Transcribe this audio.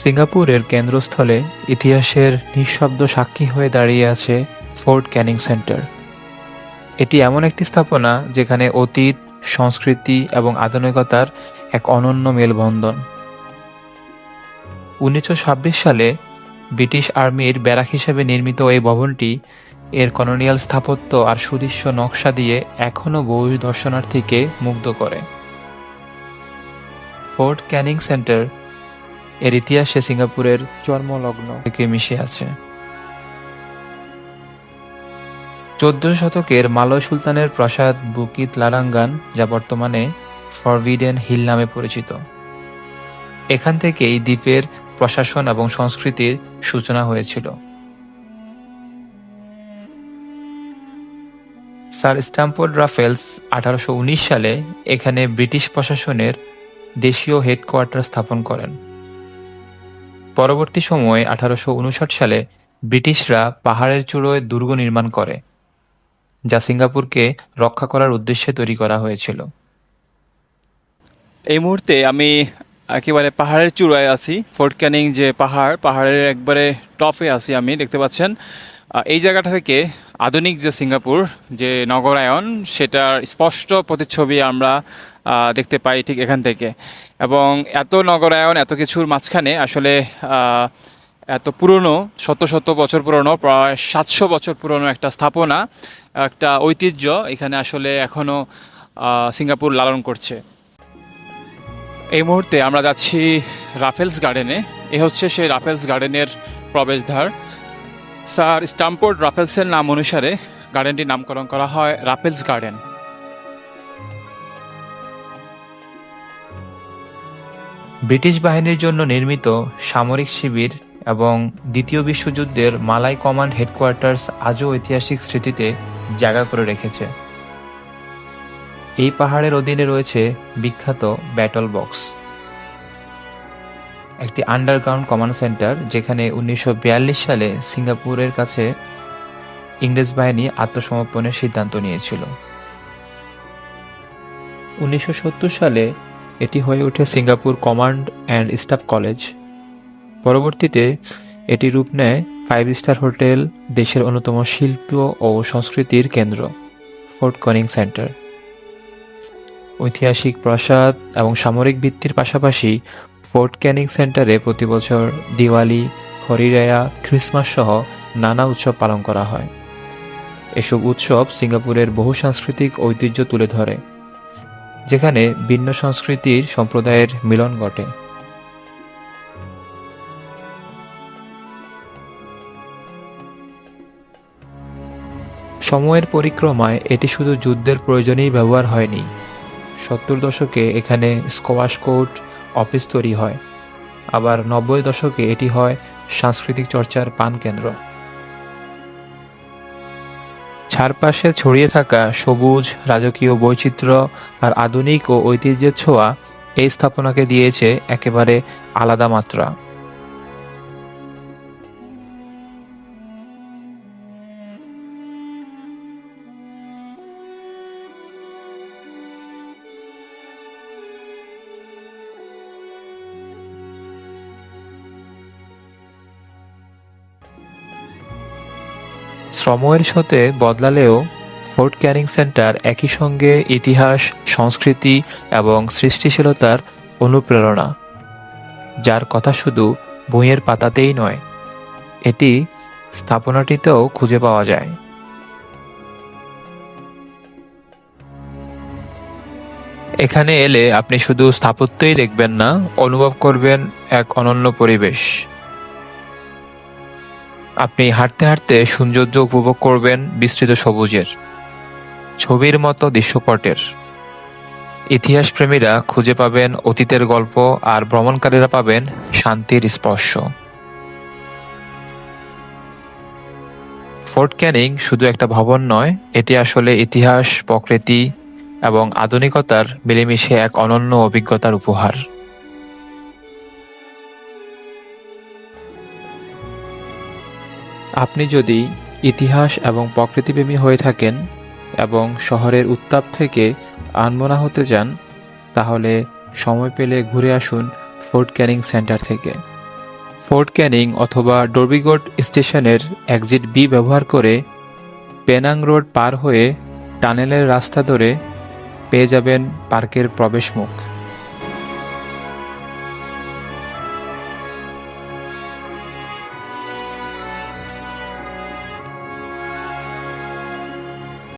সিঙ্গাপুরের কেন্দ্রস্থলে ইতিহাসের নিঃশব্দ সাক্ষী হয়ে দাঁড়িয়ে আছে ফোর্ট ক্যানিং সেন্টার। এটি এমন একটি স্থাপনা যেখানে অতীত, সংস্কৃতি এবং আধুনিকতার এক অনন্য মেলবন্ধন। উনিশশো ছাব্বিশ সালে ব্রিটিশ আর্মির ব্যারাক হিসেবে নির্মিত এই ভবনটি এর কলোনিয়াল স্থাপত্য আর সুদৃশ্য নকশা দিয়ে এখনও বহু দর্শনার্থীকে মুগ্ধ করে। ফোর্ট ক্যানিং সেন্টার এর ইতিহাসে সিঙ্গাপুরের জন্মলগ্ন থেকে মিশে আছে। চোদ্দ শতকের মালয় সুলতানের প্রাসাদ বুকিত লারাঙ্গান যা বর্তমানে ফরভিডেন হিল নামে পরিচিত। এখান থেকেই দ্বীপের প্রশাসন এবং সংস্কৃতির সূচনা হয়েছিল। স্যার স্ট্যাম্পোর্ড রাফেলস আঠারোশো উনিশ সালে এখানে ব্রিটিশ প্রশাসনের দেশীয় হেডকোয়ার্টার স্থাপন করেন। পরবর্তী সময়ে আঠারোশো উনষাট সালে ব্রিটিশরা পাহাড়ের চূড়োয় দুর্গ নির্মাণ করে, যা সিঙ্গাপুরকে রক্ষা করার উদ্দেশ্যে তৈরি করা হয়েছিল। এই মুহূর্তে আমি একেবারে পাহাড়ের চূড়ায় আছি। ফোর্ট ক্যানিং যে পাহাড়, পাহাড়ের একবারে টপে আছি আমি, দেখতে পাচ্ছেন। এই জায়গাটা থেকে আধুনিক যে সিঙ্গাপুর, যে নগরায়ন, সেটার স্পষ্ট প্রতিচ্ছবি আমরা দেখতে পাই ঠিক এখান থেকে। এবং এত নগরায়ন এত কিছুর মাঝখানে আসলে এত পুরনো, শত শত বছর পুরনো, প্রায় সাতশো বছর পুরনো একটা স্থাপনা, একটা ঐতিহ্য এখানে আসলে এখনও সিঙ্গাপুর লালন করছে। এই মুহূর্তে আমরা যাচ্ছি রাফেলস গার্ডেনে। এ হচ্ছে সেই রাফেলস গার্ডেনের প্রবেশদ্বার। স্যার স্টাম্পোর্ড রাফেলসের নাম অনুসারে গার্ডেনটির নামকরণ করা হয় রাফেলস গার্ডেন। ব্রিটিশ বাহিনীর জন্য নির্মিত সামরিক শিবির এবং দ্বিতীয় বিশ্বযুদ্ধের মালাই কমান্ড হেডকোয়ার্টার্স আজও ঐতিহাসিক স্মৃতিতে জায়গা করে রেখেছে। এই পাহাড়ের অধীনে রয়েছে বিখ্যাত ব্যাটল বক্স একটি আন্ডারগ্রাউন্ড কমান্ড সেন্টার যেখানে উনিশশো বিয়াল্লিশ সালে সিঙ্গাপুরের কাছে ইংরেজ বাহিনী আত্মসমর্পণের সিদ্ধান্ত নিয়েছিল। উনিশশো সত্তর সালে এটি হয়ে ওঠে Singapore command and staff college. পরবর্তীতে এটি রূপ নেয় ফাইভ স্টার হোটেল, দেশের অন্যতম শিল্প ও সংস্কৃতির কেন্দ্র, ফোর্ট কনিং সেন্টার। ঐতিহাসিক প্রাসাদ এবং সামরিক ভিত্তির পাশাপাশি ফোর্ট ক্যানিং সেন্টারে প্রতি বছর দিওয়ালি, হরিরায়া, ক্রিসমাস সহ নানা উৎসব পালন করা হয়। এসব উৎসব সিঙ্গাপুরের বহু সাংস্কৃতিক ঐতিহ্য তুলে ধরে। যেখানে ভিন্ন সংস্কৃতির সম্প্রদায়ের মিলন ঘটে। সময়ের পরিক্রমায় এটি শুধু যুদ্ধের প্রয়োজনেই ব্যবহার হয়নি। সত্তর দশকে এখানে স্কোয়াশ কোর্ট, অফিস তৈরি হয়। আবার নব্বই দশকে এটি হয় সাংস্কৃতিক চর্চার পান কেন্দ্র চারপাশে ছড়িয়ে থাকা সবুজ, রাজকীয় বৈচিত্র্য আর আধুনিক ও ঐতিহ্যের ছোঁয়া এই স্থাপনাকে দিয়েছে একেবারে আলাদা মাত্রা। সময়ের সাথে বদলালেও ফোর্ট ক্যানিং সেন্টার একই সঙ্গে ইতিহাস, সংস্কৃতি এবং সৃষ্টিশীলতার অনুপ্রেরণা। যার কথা শুধু বইয়ের পাতাতেই নয়, এটি স্থাপনাটিতেও খুঁজে পাওয়া যায়। এখানে এলে আপনি শুধু স্থাপত্যই দেখবেন না, অনুভব করবেন এক অনন্য পরিবেশ। আপনি হাঁটতে হাঁটতে সৌন্দর্য উপভোগ করবেন বিস্তৃত সবুজের, ছবির মতো দৃশ্যপটের। ইতিহাসপ্রেমীরা খুঁজে পাবেন অতীতের গল্প আর ভ্রমণকারীরা পাবেন শান্তির স্পর্শ। ফোর্ট ক্যানিং শুধু একটা ভবন নয়, এটি আসলে ইতিহাস, প্রকৃতি এবং আধুনিকতার মিলেমিশে এক অনন্য অভিজ্ঞতার উপহার। আপনি যদি ইতিহাস এবং প্রকৃতিপ্রেমী হয়ে থাকেন এবং শহরের উত্তাপ থেকে আনমনা হতে চান তাহলে সময় পেলে ঘুরে আসুন ফোর্ট ক্যানিং সেন্টার থেকে। ফোর্ট ক্যানিং অথবা ডর্বিগোট স্টেশনের এক্সিট বি ব্যবহার করে পেনাং রোড পার হয়ে টানেলের রাস্তা ধরে পেয়ে যাবেন পার্কের প্রবেশমুখ।